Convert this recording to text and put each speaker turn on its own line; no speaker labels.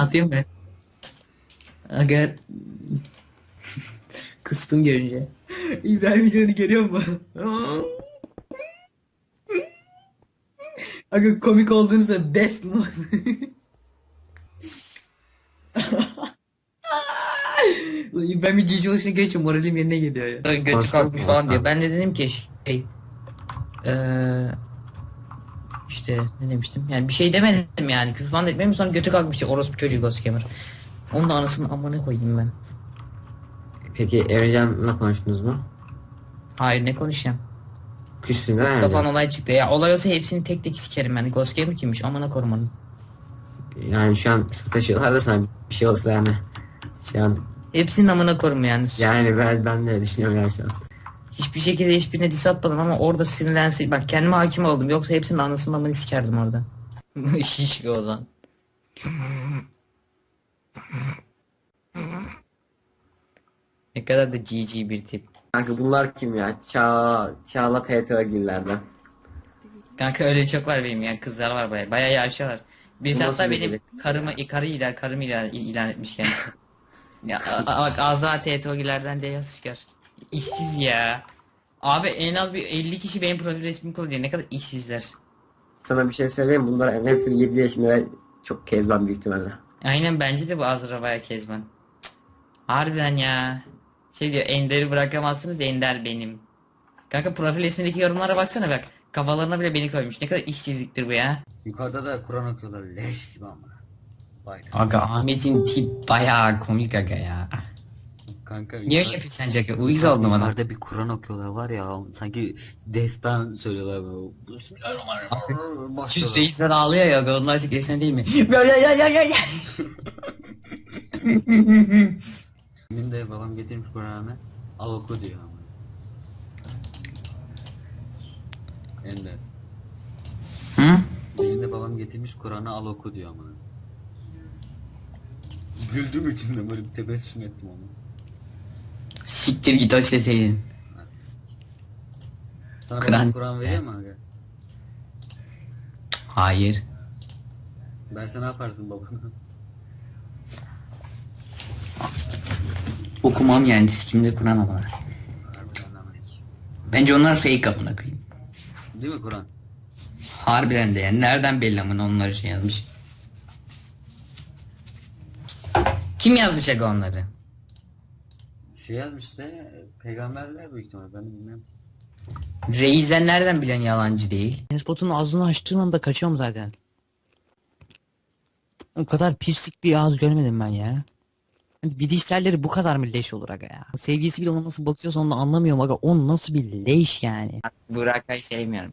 Atayım mı? Aga kustum görünce. İbrahim videonu görüyor musun? Aga komik olduğunuzda best mu? Ulan İbrahim bir cici oluşuna geçince moralim yerine geliyor ya. Kalkmış
mu?
falan diyor.
Ha.
Ben de dedim ki şey eee işte ne demiştim yani bir şey demedim yani küfür falan etmedim sonra götü kalkmıştı orospu çocuğu Goskemer. Onun da anasını amına koyayım ben.
Peki Emrecan'la konuştunuz mu?
Hayır ne konuşacağım.
Küstün değil mi?
Kafan olay çıktı ya olay olsa hepsini tek tek sikerim yani Goskemer kimmiş amına korumanın.
Yani şu an sıkı taşıyorlar da sana bir şey olsa yani. Şu an
Hepsinin amına korum yani.
yani ben, ben de düşünüyorum yani şu an.
Hiçbir şekilde hiçbirine diss atmadım ama orada sinirlensin. Bak kendime hakim oldum. Yoksa hepsinin anasını amını sikerdim orada. Be Ozan. ne kadar da GG bir tip.
Kanka bunlar kim ya? Çağ, Çağla TTO gillerden.
Kanka öyle çok var benim yani kızlar var baya. Baya yaşıyorlar. Biz
Bu
hatta benim
biri?
karımı, karı ilan, karımı ilan, ilan etmiş kendisi. ya bak Azra TTO'gilerden de yaz çıkar. İşsiz ya. Abi en az bir 50 kişi benim profil resmimi kullanıyor. Ne kadar işsizler.
Sana bir şey söyleyeyim mi? Bunlar hepsi 7 yaşında ve çok kezban büyük ihtimalle.
Aynen bence de bu Azra baya kezban. Cık. Harbiden ya. Şey diyor Ender'i bırakamazsınız Ender benim. Kanka profil ismindeki yorumlara baksana bak. Kafalarına bile beni koymuş. Ne kadar işsizliktir bu ya.
Yukarıda da Kur'an okuyorlar leş gibi ama.
Aga Ahmet'in tip bayağı komik aga ya.
Kanka
Niye
yukarı-
yapıyorsun sence aga? Uyuz oldum bana.
Yukarıda bir Kur'an okuyorlar var ya sanki destan söylüyorlar böyle. Bismillahirrahmanirrahim.
Şu
Başlıyorlar.
reisler ağlıyor ya onlar çok efsane değil mi? Ya ya ya ya ya ya.
Benim de babam getirmiş Kur'an'ı. Al oku diyor ama. Ender.
Hı?
Benim de babam getirmiş Kur'an'ı al oku diyor ama. Güldüm içimde böyle bir tebessüm ettim onu.
Siktir git o deseydin.
Sana
Kur'an-
Kur'an veriyor mu aga?
Hayır.
Verse ne yaparsın babana?
Okumam yani sikimde Kur'an ama.
Harbiden ama.
Bence onlar fake amına koyayım.
Değil mi Kur'an?
Harbiden de yani nereden belli amına onları şey yazmış. Kim yazmış aga onları?
Şey yazmış da peygamberler büyük ihtimal ben bilmem.
Reizen nereden bilen yalancı değil? Spot'un ağzını açtığın anda kaçıyorum zaten. O kadar pislik bir ağız görmedim ben ya. Bir dişlerleri bu kadar mı leş olur aga ya? Sevgilisi bile ona nasıl bakıyorsa onu anlamıyorum aga. O nasıl bir leş yani? Burak'ı sevmiyorum.